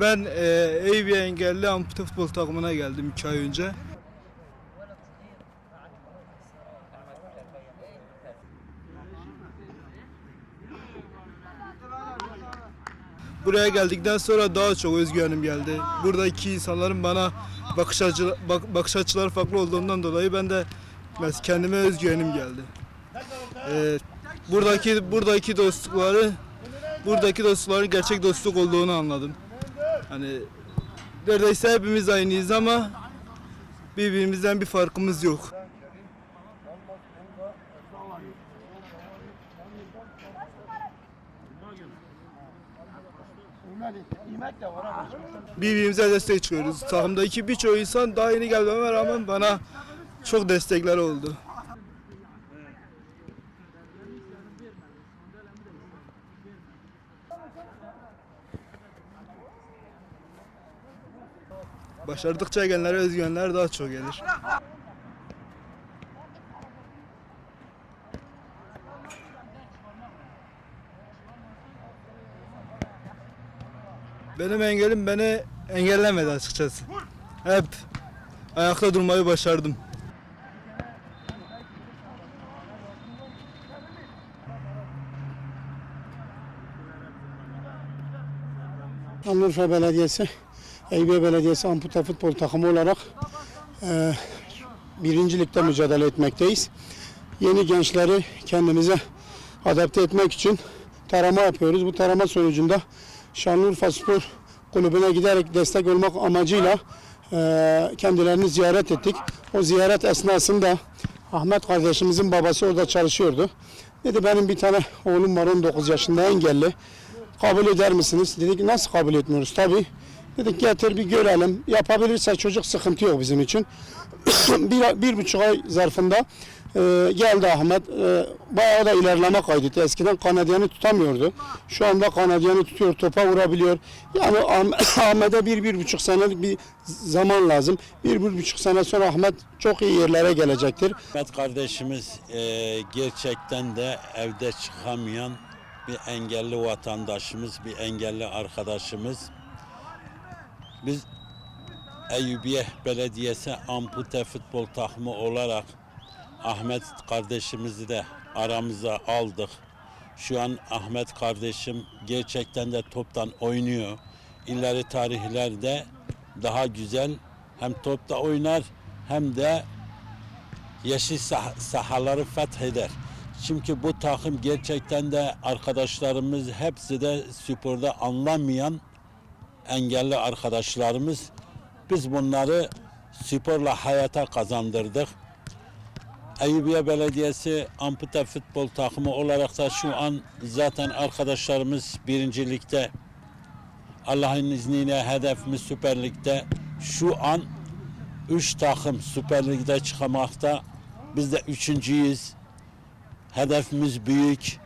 Ben e, Eyüp engelli ampute futbol takımına geldim 2 ay önce. Buraya geldikten sonra daha çok özgüvenim geldi. Buradaki insanların bana bakış, açı, bak, bakış açıları farklı olduğundan dolayı ben de mes- kendime özgüvenim geldi. E, buradaki buradaki dostlukları buradaki dostlukların gerçek dostluk olduğunu anladım. Hani neredeyse hepimiz aynıyız ama birbirimizden bir farkımız yok. Birbirimize destek çıkıyoruz. Takımdaki birçok insan daha yeni gelmeme rağmen bana çok destekler oldu. Başardıkça gelenlere özgüvenler daha çok gelir. Benim engelim beni engellemedi açıkçası. Hep ayakta durmayı başardım. Şanlıurfa Belediyesi, Eyüpiye Belediyesi ampute futbol takımı olarak e, birincilikte mücadele etmekteyiz. Yeni gençleri kendimize adapte etmek için tarama yapıyoruz. Bu tarama sonucunda Şanlıurfa Spor Kulübü'ne giderek destek olmak amacıyla e, kendilerini ziyaret ettik. O ziyaret esnasında Ahmet kardeşimizin babası orada çalışıyordu. Dedi benim bir tane oğlum var 19 yaşında engelli. Kabul eder misiniz? Dedik nasıl kabul etmiyoruz? Tabii. Dedik getir bir görelim. Yapabilirse çocuk sıkıntı yok bizim için. bir, bir buçuk ay zarfında e, geldi Ahmet. E, bayağı da ilerleme kaydetti. Eskiden kanadyanı tutamıyordu. Şu anda kanadyanı tutuyor, topa vurabiliyor. Yani Ah- Ahmet'e bir, bir buçuk senelik bir zaman lazım. Bir, bir buçuk sene sonra Ahmet çok iyi yerlere gelecektir. Ahmet kardeşimiz e, gerçekten de evde çıkamayan bir engelli vatandaşımız, bir engelli arkadaşımız. Biz Eyyubiye Belediyesi ampute futbol takımı olarak Ahmet kardeşimizi de aramıza aldık. Şu an Ahmet kardeşim gerçekten de toptan oynuyor. İleri tarihlerde daha güzel hem topta oynar hem de yeşil sah- sahaları fetheder. Çünkü bu takım gerçekten de arkadaşlarımız hepsi de sporda anlamayan engelli arkadaşlarımız. Biz bunları sporla hayata kazandırdık. Eyüpiye Belediyesi ampute futbol takımı olarak da şu an zaten arkadaşlarımız birincilikte Allah'ın izniyle hedefimiz Süper Lig'de. Şu an üç takım Süper Lig'de çıkamakta. Biz de üçüncüyüz. Hedefimiz büyük.